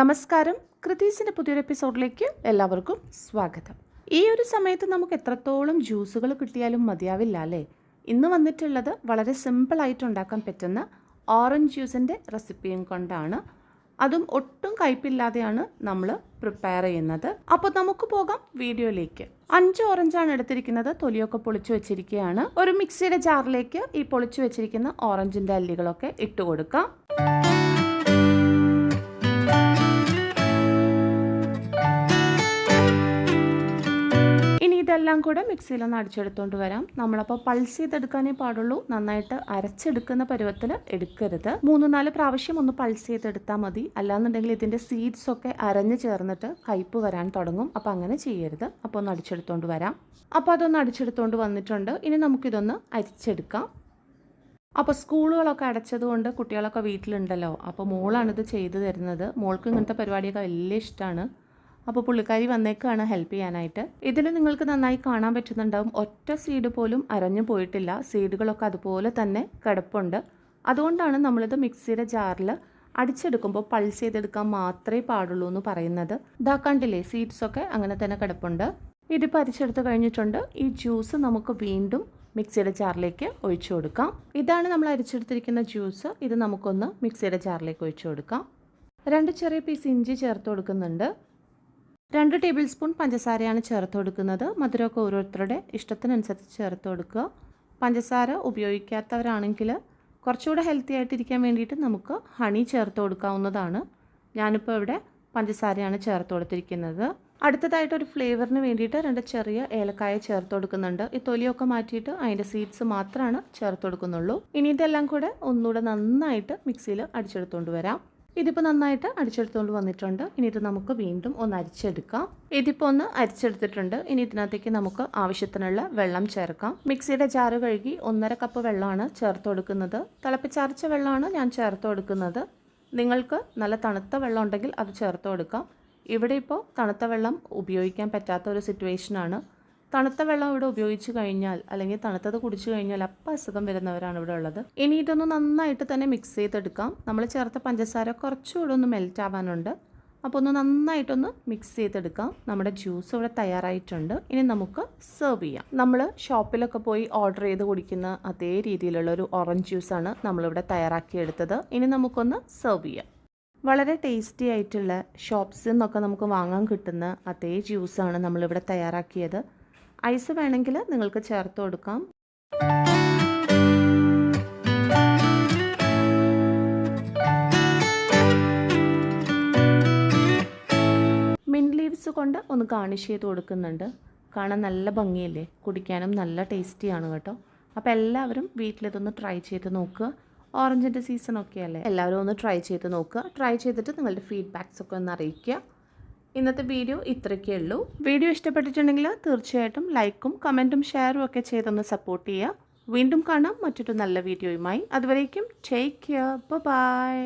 നമസ്കാരം. കൃതീസിന്റെ പുതിയൊരു എപ്പിസോഡിലേക്ക് എല്ലാവർക്കും സ്വാഗതം. ഈ ഒരു സമയത്ത് നമുക്ക് എത്രത്തോളം ജ്യൂസുകൾ കിട്ടിയാലും മതിയാവില്ല അല്ലേ? ഇന്ന് വന്നിട്ടുള്ളത് വളരെ സിമ്പിളായിട്ട് ഉണ്ടാക്കാൻ പറ്റുന്ന ഓറഞ്ച് ജ്യൂസിന്റെ റെസിപ്പിയും കൊണ്ടാണ്. അതും ഒട്ടും കയ്പില്ലാതെയാണ് നമ്മൾ പ്രിപ്പയർ ചെയ്യുന്നത്. അപ്പോൾ നമുക്ക് പോകാം വീഡിയോയിലേക്ക്. അഞ്ച് ഓറഞ്ചാണ് എടുത്തിരിക്കുന്നത്. തൊലിയൊക്കെ പൊളിച്ചു വെച്ചിരിക്കുകയാണ്. ഒരു മിക്സിയുടെ ജാറിലേക്ക് ഈ പൊളിച്ചു വെച്ചിരിക്കുന്ന ഓറഞ്ചിന്റെ അല്ലികളൊക്കെ ഇട്ട് കൊടുക്കാം. ഇതെല്ലാം കൂടെ മിക്സിയിലൊന്ന് അടിച്ചെടുത്തുകൊണ്ട് വരാം. നമ്മളപ്പോൾ പൾസ് ചെയ്തെടുക്കാനേ പാടുള്ളൂ. നന്നായിട്ട് അരച്ചെടുക്കുന്ന പരുവത്തിൽ എടുക്കരുത്. മൂന്ന് നാല് പ്രാവശ്യം ഒന്ന് പൾസ് ചെയ്തെടുത്താൽ മതി. അല്ലാന്നുണ്ടെങ്കിൽ ഇതിന്റെ സീഡ്സ് ഒക്കെ അരഞ്ഞു ചേർന്നിട്ട് കയ്പ്പ് വരാൻ തുടങ്ങും. അപ്പോൾ അങ്ങനെ ചെയ്യരുത്. അപ്പോൾ ഒന്ന് അടിച്ചെടുത്തുകൊണ്ട് വരാം. അപ്പോൾ അതൊന്ന് അടിച്ചെടുത്തുകൊണ്ട് വന്നിട്ടുണ്ട്. ഇനി നമുക്കിതൊന്ന് അരിച്ചെടുക്കാം. അപ്പോൾ സ്കൂളുകളൊക്കെ അടച്ചതുകൊണ്ട് കുട്ടികളൊക്കെ വീട്ടിലുണ്ടല്ലോ. അപ്പോൾ മോളാണിത് ചെയ്തു തരുന്നത്. മോൾക്ക് ഇങ്ങനത്തെ പരിപാടിയൊക്കെ വലിയ ഇഷ്ടമാണ് അപ്പോൾ പുള്ളിക്കാരി വന്നേക്കാണ് ഹെൽപ്പ് ചെയ്യാനായിട്ട്. ഇതിൽ നിങ്ങൾക്ക് നന്നായി കാണാൻ പറ്റുന്നുണ്ടാവും. ഒറ്റ സീഡ് പോലും അരഞ്ഞു പോയിട്ടില്ല. സീഡുകളൊക്കെ അതുപോലെ തന്നെ കിടപ്പുണ്ട്. അതുകൊണ്ടാണ് നമ്മളിത് മിക്സിയുടെ ജാറിൽ അടിച്ചെടുക്കുമ്പോൾ പൾസ് ചെയ്തെടുക്കാൻ മാത്രമേ പാടുള്ളൂ എന്ന് പറയുന്നത്. ഇതാക്കാണ്ടില്ലേ കണ്ടില്ലേ സീഡ്സൊക്കെ അങ്ങനെ തന്നെ കിടപ്പുണ്ട്. ഇത് പരിച്ചെടുത്ത് കഴിഞ്ഞിട്ടുണ്ട്. ഈ ജ്യൂസ് നമുക്ക് വീണ്ടും മിക്സിയുടെ ജാറിലേക്ക് ഒഴിച്ചു കൊടുക്കാം. ഇതാണ് നമ്മൾ അരിച്ചെടുത്തിരിക്കുന്ന ജ്യൂസ് ഇത് നമുക്കൊന്ന് മിക്സിയുടെ ജാറിലേക്ക് ഒഴിച്ചു കൊടുക്കാം. രണ്ട് ചെറിയ പീസ് ഇഞ്ചി ചേർത്ത് കൊടുക്കുന്നുണ്ട്. രണ്ട് ടേബിൾ സ്പൂൺ പഞ്ചസാരയാണ് ചേർത്ത് കൊടുക്കുന്നത്. മധുരമൊക്കെ ഓരോരുത്തരുടെ ഇഷ്ടത്തിനനുസരിച്ച് ചേർത്ത് കൊടുക്കുക. പഞ്ചസാര ഉപയോഗിക്കാത്തവരാണെങ്കിൽ കുറച്ചുകൂടെ ഹെൽത്തി ആയിട്ടിരിക്കാൻ വേണ്ടിയിട്ട് നമുക്ക് ഹണി ചേർത്ത് കൊടുക്കാവുന്നതാണ്. ഞാനിപ്പോൾ ഇവിടെ പഞ്ചസാരയാണ് ചേർത്ത് കൊടുത്തിരിക്കുന്നത്. അടുത്തതായിട്ട് ഒരു ഫ്ലേവറിന് വേണ്ടിയിട്ട് രണ്ട് ചെറിയ ഏലക്കായ ചേർത്ത് കൊടുക്കുന്നുണ്ട്. ഈ തൊലിയൊക്കെ മാറ്റിയിട്ട് അതിന്റെ സീഡ്സ് മാത്രമാണ് ചേർത്ത് കൊടുക്കുന്നുള്ളൂ. ഇനി ഇതെല്ലാം കൂടെ ഒന്നുകൂടെ നന്നായിട്ട് മിക്സിയിൽ അടിച്ചെടുത്തുകൊണ്ട് വരാം. ഇതിപ്പോൾ നന്നായിട്ട് അടിച്ചെടുത്തുകൊണ്ട് വന്നിട്ടുണ്ട്. ഇനി ഇത് നമുക്ക് വീണ്ടും ഒന്ന് അരിച്ചെടുക്കാം. ഇതിപ്പോൾ ഒന്ന് അരിച്ചെടുത്തിട്ടുണ്ട്. ഇനി ഇതിനകത്തേക്ക് നമുക്ക് ആവശ്യത്തിനുള്ള വെള്ളം ചേർക്കാം. മിക്സിയുടെ ജാറ് കഴുകി ഒന്നര കപ്പ് വെള്ളമാണ് ചേർത്ത് കൊടുക്കുന്നത്. തിളപ്പിച്ചരച്ച വെള്ളമാണ് ഞാൻ ചേർത്ത് കൊടുക്കുന്നത്. നിങ്ങൾക്ക് നല്ല തണുത്ത വെള്ളം ഉണ്ടെങ്കിൽ അത് ചേർത്ത് കൊടുക്കാം. ഇവിടെ ഇപ്പോൾ തണുത്ത വെള്ളം ഉപയോഗിക്കാൻ പറ്റാത്ത ഒരു സിറ്റുവേഷനാണ് തണുത്ത വെള്ളം ഇവിടെ ഉപയോഗിച്ചു കഴിഞ്ഞാൽ അല്ലെങ്കിൽ തണുത്തത് കുടിച്ചു കഴിഞ്ഞാൽ അപ്പം അസുഖം വരുന്നവരാണ് ഇവിടെ ഉള്ളത്. ഇനി ഇതൊന്ന് നന്നായിട്ട് തന്നെ മിക്സ് ചെയ്തെടുക്കാം. നമ്മൾ ചേർത്ത പഞ്ചസാര കുറച്ചുകൂടെ ഒന്ന് മെൽറ്റ് ആവാനുണ്ട്. അപ്പോൾ ഒന്ന് നന്നായിട്ടൊന്ന് മിക്സ് ചെയ്തെടുക്കാം. നമ്മുടെ ജ്യൂസ് ഇവിടെ തയ്യാറായിട്ടുണ്ട്. ഇനി നമുക്ക് സെർവ് ചെയ്യാം. നമ്മൾ ഷോപ്പിലൊക്കെ പോയി ഓർഡർ ചെയ്ത് കുടിക്കുന്ന അതേ രീതിയിലുള്ള ഒരു ഓറഞ്ച് ജ്യൂസാണ് നമ്മളിവിടെ തയ്യാറാക്കിയെടുത്തത്. ഇനി നമുക്കൊന്ന് സെർവ് ചെയ്യാം. വളരെ ടേസ്റ്റി ആയിട്ടുള്ള ഷോപ്സിൽ നിന്നൊക്കെ നമുക്ക് വാങ്ങാൻ കിട്ടുന്ന അതേ ജ്യൂസാണ് നമ്മളിവിടെ തയ്യാറാക്കിയത്. ഐസ് വേണമെങ്കിൽ നിങ്ങൾക്ക് ചേർത്ത് കൊടുക്കാം. മിന്റ് ലീവ്സ് കൊണ്ട് ഒന്ന് ഗാർണിഷ് ചെയ്ത് കൊടുക്കുന്നുണ്ട്. കാണാൻ നല്ല ഭംഗിയല്ലേ? കുടിക്കാനും നല്ല ടേസ്റ്റിയാണ് കേട്ടോ. അപ്പോൾ എല്ലാവരും വീട്ടിലിതൊന്ന് ട്രൈ ചെയ്ത് നോക്കുക. ഓറഞ്ചിന്റെ സീസൺ ഒക്കെ അല്ലേ? എല്ലാവരും ഒന്ന് ട്രൈ ചെയ്ത് നോക്കുക. ട്രൈ ചെയ്തിട്ട് നിങ്ങളുടെ ഫീഡ്ബാക്സ് ഒക്കെ ഒന്ന് അറിയിക്കുക. ഇന്നത്തെ വീഡിയോ ഇത്രയ്ക്കേ ഉള്ളൂ. വീഡിയോ ഇഷ്ടപ്പെട്ടിട്ടുണ്ടെങ്കിൽ തീർച്ചയായിട്ടും ലൈക്കും കമന്റും ഷെയറും ഒക്കെ ചെയ്തൊന്ന് സപ്പോർട്ട് ചെയ്യുക. വീണ്ടും കാണാം മറ്റൊരു നല്ല വീഡിയോയുമായി. അതുവരേക്കും ടേക്ക് കെയർ ബൈ